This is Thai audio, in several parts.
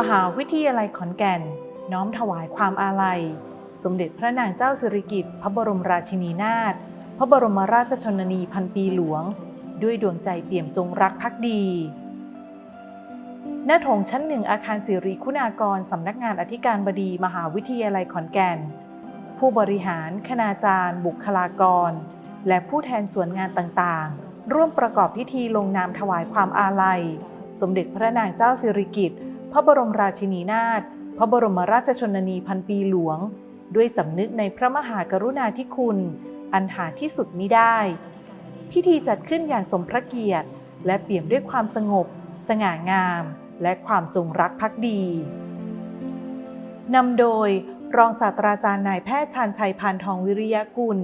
มหาวิทยาลัยขอนแก่น น้อมถวายความอาลัย สมเด็จพระนางเจ้าสิริกิติ์พระบรมราชินีนาถพระบรมราชชนนีพันปีหลวง ด้วยดวงใจเปี่ยมจงรักภักดี หน้าโถงชั้นหนึ่งอาคารสิริคุณากรสำนักงานอธิการบดีมหาวิทยาลัยขอนแก่น ผู้บริหาร คณาจารย์ บุคลากร และผู้แทนส่วนงานต่างๆ ร่วมประกอบพิธีลงนามถวายความอาลัย สมเด็จพระนางเจ้าสิริกิติ์ พระบรมราชินีนาถ พระบรมราชชนนีพันปีหลวง ด้วยสำนึกในพระมหากรุณาธิคุณ อันหาที่สุดมิได้ พิธีจัดขึ้นอย่างสมพระเกียรติ และเปี่ยมด้วยความสงบ สง่างาม และความจงรักภักดีนำโดยรองศาสตราจารย์นายแพทย์ชาญชัยพานทองวิริยกุล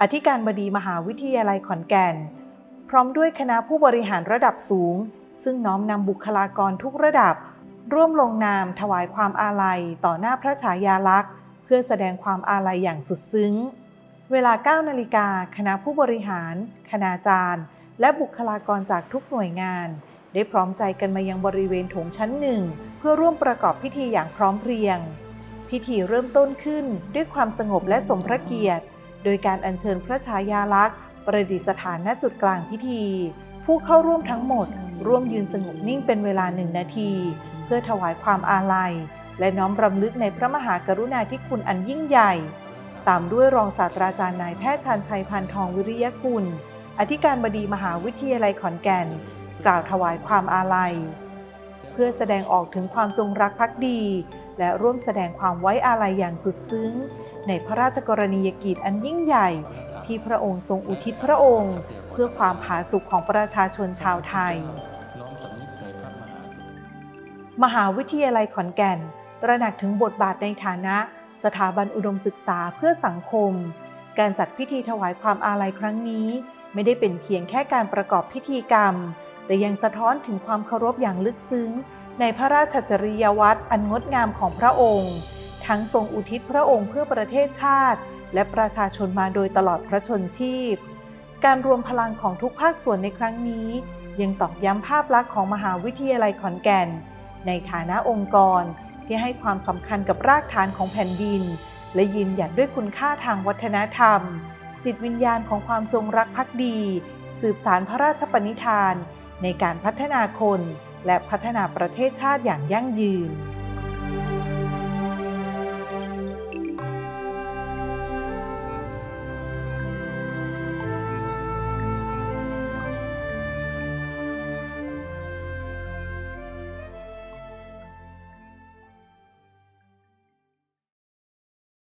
อธิการบดีมหาวิทยาลัยขอนแก่น พร้อมด้วยคณะผู้บริหารระดับสูง ซึ่งน้อมนำบุคลากรทุกระดับ ร่วมลงนามถวายความอาลัยต่อหน้าพระฉายาลักษณ์ เพื่อแสดงความอาลัยอย่างสุดซึ้ง เวลา 9 นาฬิกาคณะผู้บริหาร คณาจารย์ และบุคลากรจากทุกหน่วยงาน ได้พร้อมใจกันมายังบริเวณโถงชั้นหนึ่ง เพื่อร่วมประกอบพิธีอย่างพร้อมเพรียง พิธีเริ่มต้นขึ้นด้วยความสงบและสมพระเกียรติ โดยการอัญเชิญพระฉายาลักษณ์ ประดิษฐานณจุดกลางพิธี ผู้เข้าร่วมทั้งหมด ร่วมยืนสงบนิ่งเป็นเวลาหนึ่งนาที พื่อถวายความอาลัย และน้อมรำลึกในพระมหากรุณาธิคุณอันยิ่งใหญ่ ตามด้วยรองศาสตราจารย์นายแพทย์ชันชัยพันทองวิริยกุล อธิการบดีมหาวิทยาลัยขอนแก่น กล่าวถวายความอาลัย เพื่อแสดงออกถึงความจงรักภักดี และร่วมแสดงความไว้อาลัยอย่างสุดซึ้ง ในพระราชกรณียกิจอันยิ่งใหญ่ ที่พระองค์ทรงอุทิศพระองค์ เพื่อความผาสุกของประชาชนชาวไทย มหาวิทยาลัยขอนแก่น ตระหนักถึงบทบาทในฐานะ สถาบันอุดมศึกษาเพื่อสังคม การจัดพิธีถวายความอาลัยครั้งนี้ ไม่ได้เป็นเพียงแค่การประกอบพิธีกรรม แต่ยังสะท้อนถึงความเคารพอย่างลึกซึ้ง ในพระราชจริยวัตรอันงดงามของพระองค์ ทั้งทรงอุทิศพระองค์เพื่อประเทศชาติ และประชาชนมาโดยตลอดพระชนชีพ การรวมพลังของทุกภาคส่วนในครั้งนี้ ยังตอกย้ำภาพลักษณ์ของมหาวิทยาลัยขอนแก่น ในฐานะองค์กรที่ให้ความสำคัญกับรากฐานของแผ่นดิน และยืนหยัดด้วยคุณค่าทางวัฒนธรรม จิตวิญญาณของความจงรักภักดี สืบสารพระราชปณิธาน ในการพัฒนาคนและพัฒนาประเทศชาติอย่างยั่งยืน